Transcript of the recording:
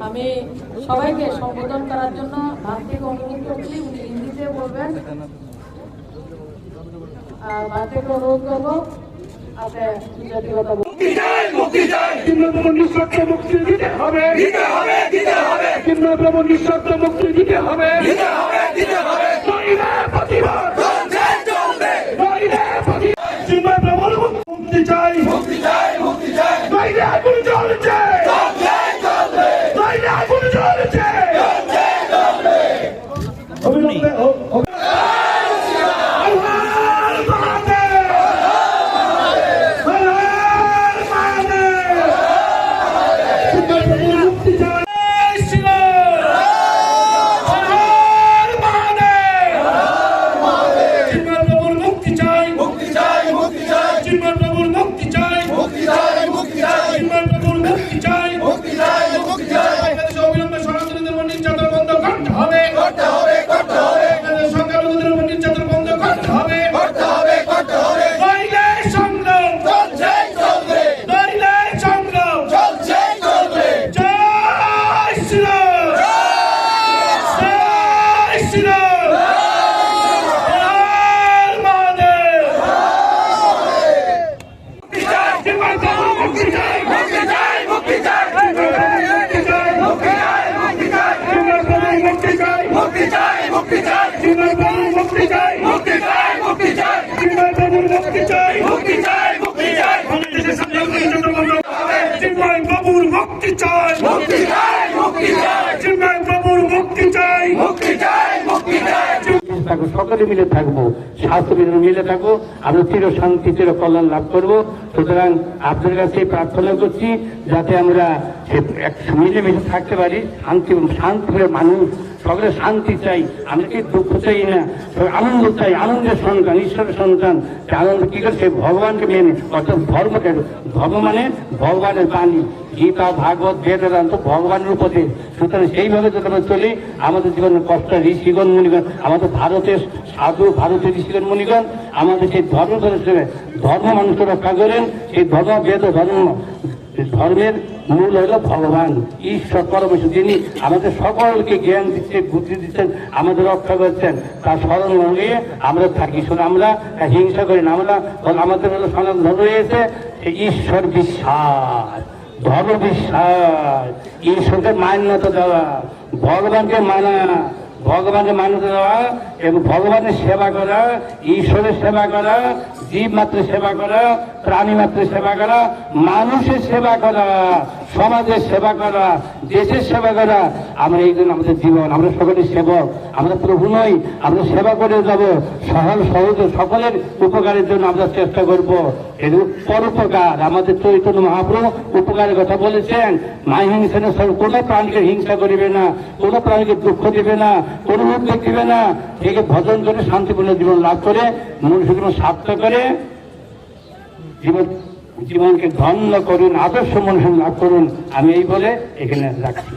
আমি সবাইকে সম্বোধন করার জন্য ভারতীয় অনুরোধ করছি উনি হিন্দিতে বলবেন। ভারতীয় মুক্তি মুক্তি মুক্তি চাই। মুক্তি চাই মুক্তি চাই। অবিলম্বে হবে করতে হবে করতে হবে। নইলে সংগ্রাম চলছে চলবে। নইলে সংগ্রাম চলছে চলবে। জয় শ্রীরাম জয় শ্রীরাম মুক্তি চাই মুক্তি চাই মুক্তি চাই। বাংলাদেশের বন্ধ হবে। চিন্ময় বাবুর মুক্তি চাই। মুক্তি চাই মুক্তি চাই। চিন্ময় বাবুর মুক্তি চাই। মুক্তি চাই মুক্তি চাই। থাকব সকলে মিলে থাকব। স্বাস্থ্য বিধান মিলে থাকব আমরা চির শান্তি চির কল্যাণ লাভ করব। সুতরাং আপনাদের কাছে প্রার্থনা করছি যাতে আমরা মিলেমিশে থাকতে পারি শান্তি শান্তি মানুষ সকলে শান্তি চাই আমি কি দুঃখ চাই না। আনন্দ চাই আনন্দের সন্তান ঈশ্বরের সন্তান। আনন্দ কি করে? সে ভগবানকে মেনে অর্থাৎ ধর্মকে ধর্ম মানে ভগবানের বাণী। গীতা, ভাগবত, বেদান্ত ভগবানের উপদেশ। সুতরাং সেইভাবে যদি আমরা চলি, আমাদের জীবনে কষ্ট ঋষিগণ, মুনিগণ, আমাদের ভারতের সাধু, ভারতের ঋষিগণ, মুনিগণ, আমাদের সেই ধর্ম ধরে ধর্ম মানুষকে রক্ষা করেন। সেই ধর্ম, বেদ, ধর্ম ধর্মের মূল হলো ভগবান। ঈশ্বর পরমেশ্বর যিনি আমাদের সকলকে জ্ঞান দিচ্ছেন বুদ্ধি দিচ্ছেন, আমাদের রক্ষা করছেন। তার স্মরণ নিয়ে আমরা থাকি। শুধু আমরা হিংসা করি না, আমরা আমাদের হলো সনাতন ধর্ম রয়েছে ঈশ্বর বিশ্বাস, ধর্ম বিশ্বাস। ঈশ্বরকে মান্যতা দেওয়া, ভগবানকে মানা ভগবানের মানুষ দেওয়া এবং ভগবানের সেবা করা, ঈশ্বরের সেবা করা জীব মাত্র সেবা করা প্রাণী মাত্র সেবা করা, মানুষের সেবা করা। সমাজের সেবা করা, দেশের সেবা করা, আমরা এই জন্য আমাদের জীবন, আমরা সকলের সেবক, আমরা প্রভু নই, আমরা সেবা করে যাব। সহল সহজ সকলের উপকারের জন্য আমরা চেষ্টা করব। এর পরোপকার আমাদের চৈতন্য মহাপ্রভু উপকারের কথা বলেছেন মাই হিংসা কোনো প্রাণীকে হিংসা করিবে না, কোনো প্রাণীকে দুঃখ দিবে না, কোনো উদ্বেগ দিবে না। একে ভজন করে শান্তিপূর্ণ জীবন লাভ করে, মনুষ্য জীবন সার্থক করে, জীবন জীবনকে ধন্য করুন আদর্শ মনে লাভ করুন আমি এই বলে এখানে রাখছি।